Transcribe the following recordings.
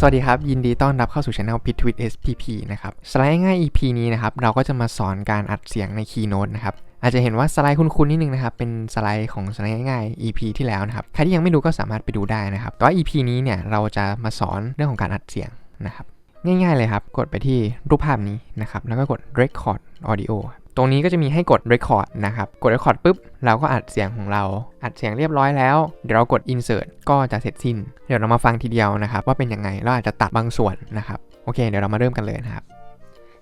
สวัสดีครับ ยินดีต้อนรับเข้าสู่ช anel p i t w i t SPP นะครับ สไลด์ง่าย EP นี้นะครับ เราก็จะมาสอนการอัดเสียงใน Keynote นะครับ อาจจะเห็นว่าสไลด์คุ้นๆนิดนึงนะครับ เป็นสไลด์ของสไลด์ง่าย EP ที่แล้วนะครับ ใครที่ยังไม่ดูก็สามารถไปดูได้นะครับแต่ว่า EP นี้เนี่ยเราจะมาสอนเรื่องของการอัดเสียงนะครับ ง่ายๆเลยครับ กดไปที่รูปภาพนี้นะครับ แล้วก็กด record audio ตรงนี้ก็จะมีให้กด record นะครับ กด record ปุ๊บ เราก็อัดเสียงของเรา อัดเสียงเรียบร้อยแล้ว เดี๋ยวเรากด insert ก็จะเสร็จสิ้น เดี๋ยวเรามาฟังทีเดียวนะครับ ว่าเป็นยังไง เราอาจจะตัดบางส่วนนะครับ โอเค เดี๋ยวเรามาเริ่มกันเลยนะครับ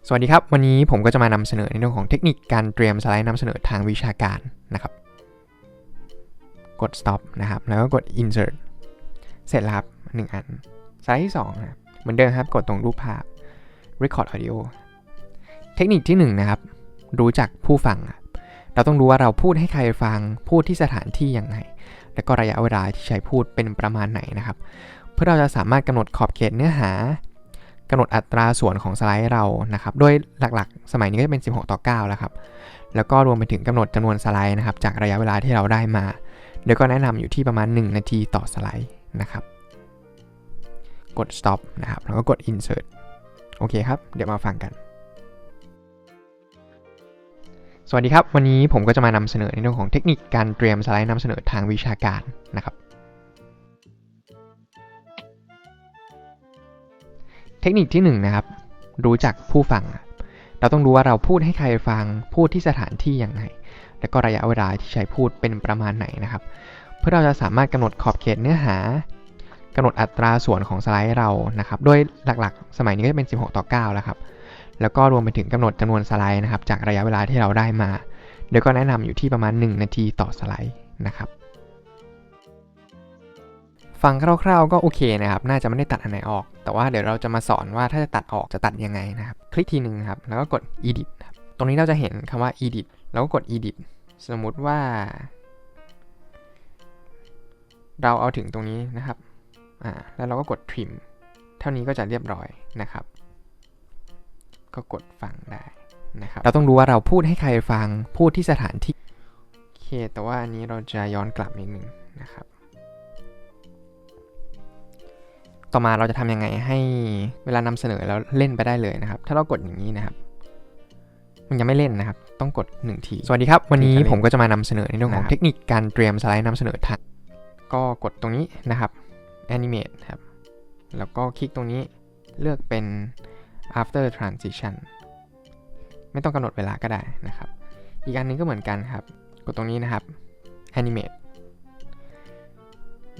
สวัสดีครับ วันนี้ผมก็จะมานำเสนอในเรื่องของเทคนิคการเตรียมสไลด์นำเสนอทางวิชาการนะครับ กด stop นะครับ แล้วก็กด insert เสร็จแล้วครับหนึ่งอัน สไลด์ที่2นะเหมือนเดิมครับ กดตรงรูปภาพ record audio เทคนิคที่1นะครับ รู้จักผู้ฟังอะเราต้องรู้ว่าเราพูดให้ใครฟัง พูดที่สถานที่ยังไง และก็ระยะเวลาที่ใช้พูดเป็นประมาณไหนนะครับ เพื่อเราจะสามารถกำหนดขอบเขตเนื้อหากำหนดอัตราส่วนของสไลด์เรานะครับ โดยหลักๆ สมัยนี้ก็จะเป็น 16 ต่อ 9 แล้วครับ แล้วก็รวมไปถึงกำหนดจำนวนสไลด์นะครับ จากระยะเวลาที่เราได้มา โดยก็แนะนำอยู่ที่ประมาณ 1 นาทีต่อสไลด์นะครับ กด stop นะครับ แล้วก็กด insert โอเคครับ เดี๋ยวมาฟังกัน สวัสดีครับ วันนี้ผมก็จะมานำเสนอในเรื่องของเทคนิคการเตรียมสไลด์นำเสนอทางวิชาการนะครับ เทคนิคที่1นงนะครับ รู้จักผู้ฟัง เราต้องรู้ว่าเราพูดให้ใครฟัง พูดที่สถานที่ยังไงและก็ระยะเวลาที่ใช้พูดเป็นประมาณไหนนะครับ เพื่อเราจะสามารถกำหนดขอบเขตเนื้อหากำหนดอัตราส่วนของสไลด์เรานะครับ โดยหลักๆ สมัยนี้ก็จะเป็น 16 ต่อ 9 แล้วครับ แล้วก็รวมไปถึงกำหนดจำนวนสไลด์นะครับ จากระยะเวลาที่เราได้มา โดยก็แนะนำอยู่ที่ประมาณ 1 นาทีต่อสไลด์นะครับฟังคร่าวๆก็โอเคนะครับ น่าจะไม่ได้ตัดอันไหนออก แต่ว่าเดี๋ยวเราจะมาสอนว่าถ้าจะตัดออกจะตัดยังไงนะครับ คลิกทีหนึ่งครับ แล้วก็กด edit ครับ ตรงนี้เราจะเห็นคำว่า edit แล้วก็กด edit สมมุติว่า เราเอาถึงตรงนี้นะครับ อ่า แล้วเราก็กด trim เท่านี้ก็จะเรียบร้อยนะครับ ก็กดฟังได้นะครับ เราต้องรู้ว่าเราพูดให้ใครฟัง พูดที่สถานที่ โอเค แต่ว่าอันนี้เราจะย้อนกลับนิดนึงนะครับ ต่อมาเราจะทำยังไงให้เวลานำเสนอแล้วเล่นไปได้เลยนะครับ ถ้าเรากดอย่างนี้นะครับ มันยังไม่เล่นนะครับ ต้องกด 1 ที สวัสดีครับ วันนี้ผมก็จะมานำเสนอในเรื่องของเทคนิคการเตรียมสไลด์นำเสนอทางก็กดตรงนี้นะครับ animate ครับ แล้วก็คลิกตรงนี้เลือกเป็น after transition ไม่ต้องกำหนดเวลาก็ได้นะครับ อีกอันนึงก็เหมือนกันครับ กดตรงนี้นะครับ animate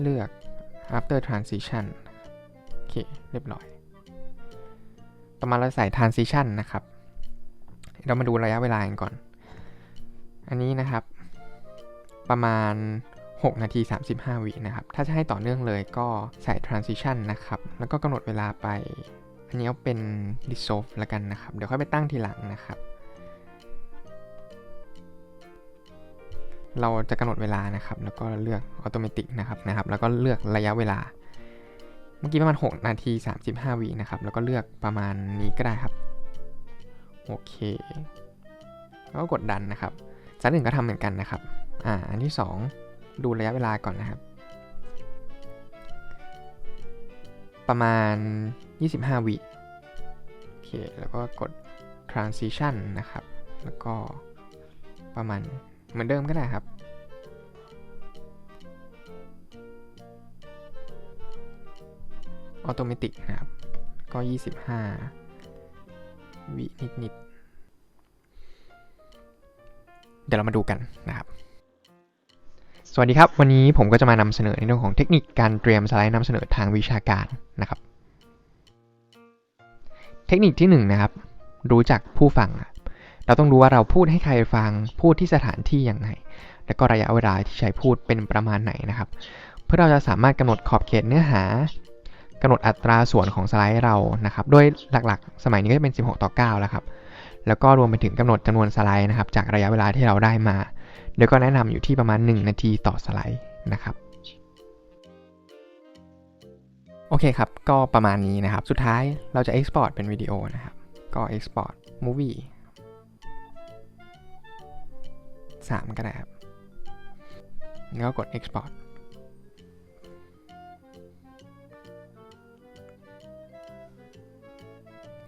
เลือก after transition โอเค เรียบร้อย ต่อมาเราใส่ transition นะครับ เรามาดูระยะเวลากันก่อน อันนี้นะครับ ประมาณ 6 นาที 35 วินะครับ ถ้าจะให้ต่อเนื่องเลยก็ใส่ transition นะครับ แล้วก็กำหนดเวลาไป นนี้เอาเป็น dissolve แล้วกันนะครับ เดี๋ยวค่อยไปตั้งทีหลังนะครับ เราจะกำหนดเวลานะครับ แล้วก็เลือก automatic นะครับนะครับ แล้วก็เลือกระยะเวลา เมื่อกี้ประมาณ 6 นาที 35วินะครับ แล้วก็เลือกประมาณนี้ก็ได้ครับ โอเค แล้วก็กดดันนะครับสายหนึ่งก็ทำเหมือนกันนะครับ อ่า อันที่ 2 ดูระยะเวลาก่อนนะครับ ประมาณ 25 วิโอเค แล้วก็กด transition นะครับ แล้วก็ประมาณเหมือนเดิมก็ได้ครับ ออโตเมติกนะครับ ก็ 25 วินิดๆ เดี๋ยวเรามาดูกันนะครับสวัสดีครับ วันนี้ผมก็จะมานำเสนอในเรื่องของเทคนิคการเตรียมสไลด์นำเสนอทางวิชาการนะครับ เทคนิคที่1นงนะครับ รู้จักผู้ฟัง เราต้องรู้ว่าเราพูดให้ใครฟัง พูดที่สถานที่อยังไงและก็ระยะเวลาที่ใช้พูดเป็นประมาณไหนนะครับ เพื่อเราจะสามารถกำหนดขอบเขตเนื้อหากำหนดอัตราส่วนของสไลด์เรานะครับ โดยหลักๆ สมัยนี้ก็จะเป็น 16 ต่อ 9 แล้วครับ แล้วก็รวมไปถึงกำหนดจำนวนสไลด์นะครับ จากระยะเวลาที่เราได้มา โดยก็แนะนำอยู่ที่ประมาณ 1 นาทีต่อสไลด์นะครับ โอเคครับ ก็ประมาณนี้นะครับ สุดท้ายเราจะ export เป็นวิดีโอนะครับ ก็ export movie 3 ก็ได้ครับ แล้วก็กด export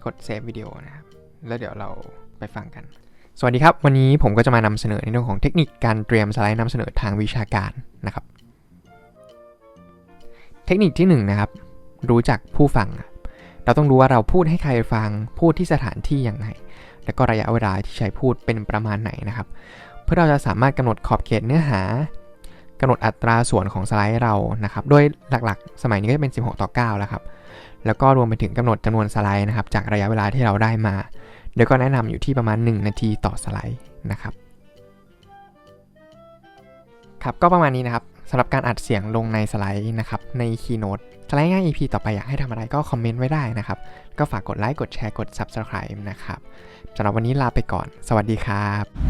กดเซฟวิดีโอนะครับ แล้วเดี๋ยวเราไปฟังกัน สวัสดีครับ วันนี้ผมก็จะมานำเสนอในเรื่องของเทคนิคการเตรียมสไลด์นำเสนอทางวิชาการนะครับ เทคนิคที่1นงนะครับ รู้จักผู้ฟัง เราต้องรู้ว่าเราพูดให้ใครฟัง พูดที่สถานที่อย่างไร แล้วก็ระยะเวลาที่ใช้พูดเป็นประมาณไหนนะครับ เพื่อเราจะสามารถกำหนดขอบเขตเนื้อหากำหนดอัตราส่วนของสไลด์เรานะครับ โดยหลักๆ สมัยนี้ก็จะเป็น 16 ต่อ 9 แล้วครับ แล้วก็รวมไปถึงกำหนดจำนวนสไลด์นะครับ จากระยะเวลาที่เราได้มาเดี๋ยก็แนะนำอยู่ที่ประมาณ 1 นาทีต่อสไลด์นะครับ ครับ ก็ประมาณนี้นะครับสำหรับการอัดเสียงลงในสไลด์นะครับ ใน Keynote สไลด์ง่าย EP ต่อไปอยากให้ทำอะไรก็คอมเมนต์ไว้ได้นะครับ ก็ฝากกดไลค์ กดแชร์ กด Subscribe นะครับสำหรับวันนี้ลาไปก่อน สวัสดีครับ